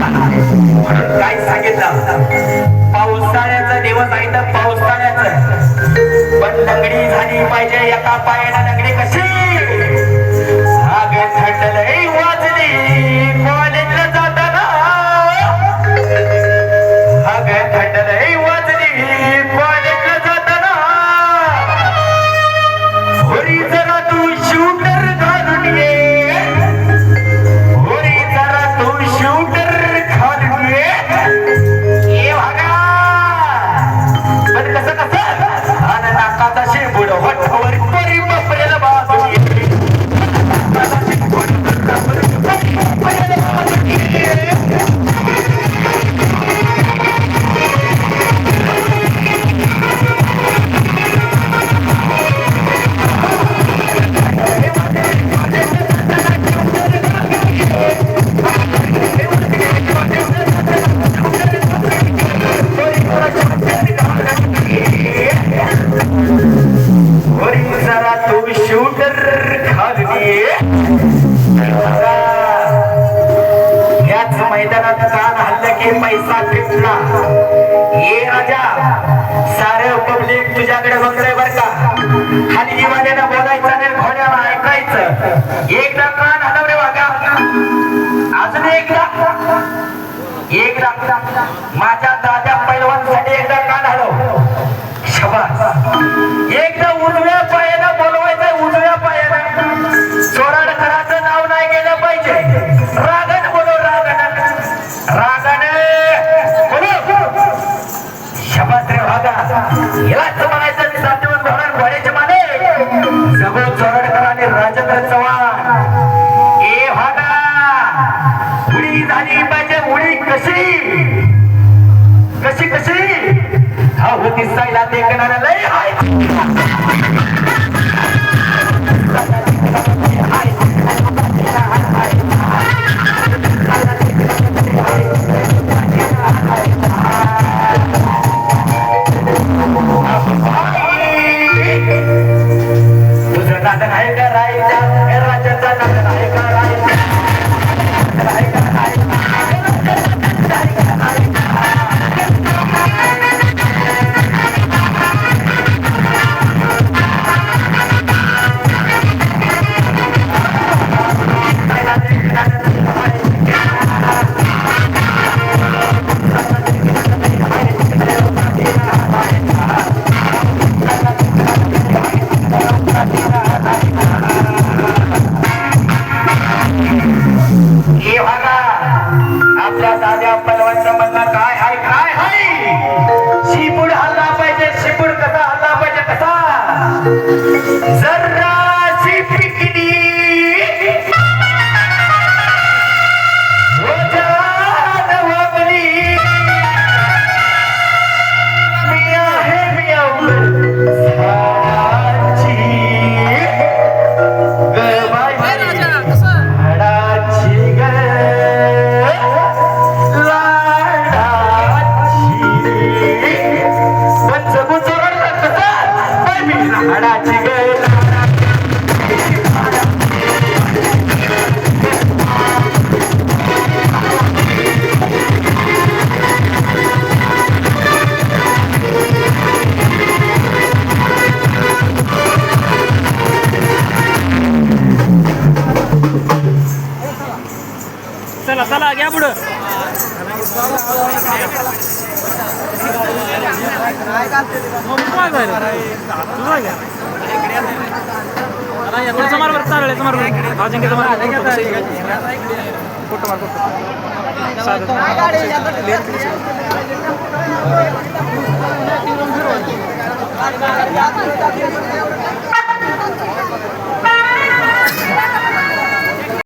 काय सांगितलं? पावसाळ्याचा दिवस आहे तर पावसाळ्याचं. पण लंगडी झाली पाहिजे एका पायाला लंगडी कशी? तुझ्याकडे बघतोय बर का? खाली जीवाने बोलायचं आणि घोड्याला ऐकायचं. एकदा कान हलवले वागा अजून एकदा. एकदा. माझ्या दादा उडी मुळी कशी? कशी कशी? हा हो दिसायला देखणारा लय आहे का हे बघा आपल्या दाद्या पलवांचं म्हणणं काय हाय काय हाय? शिपूड हल्ला पाहिजे शिपूड कसा हल्ला पाहिजे कसा जराशी चला चला घ्या पुढं. मार बरं चालेल याचं मार बरं. भाजंगीचं मार फोटो मार फोटो.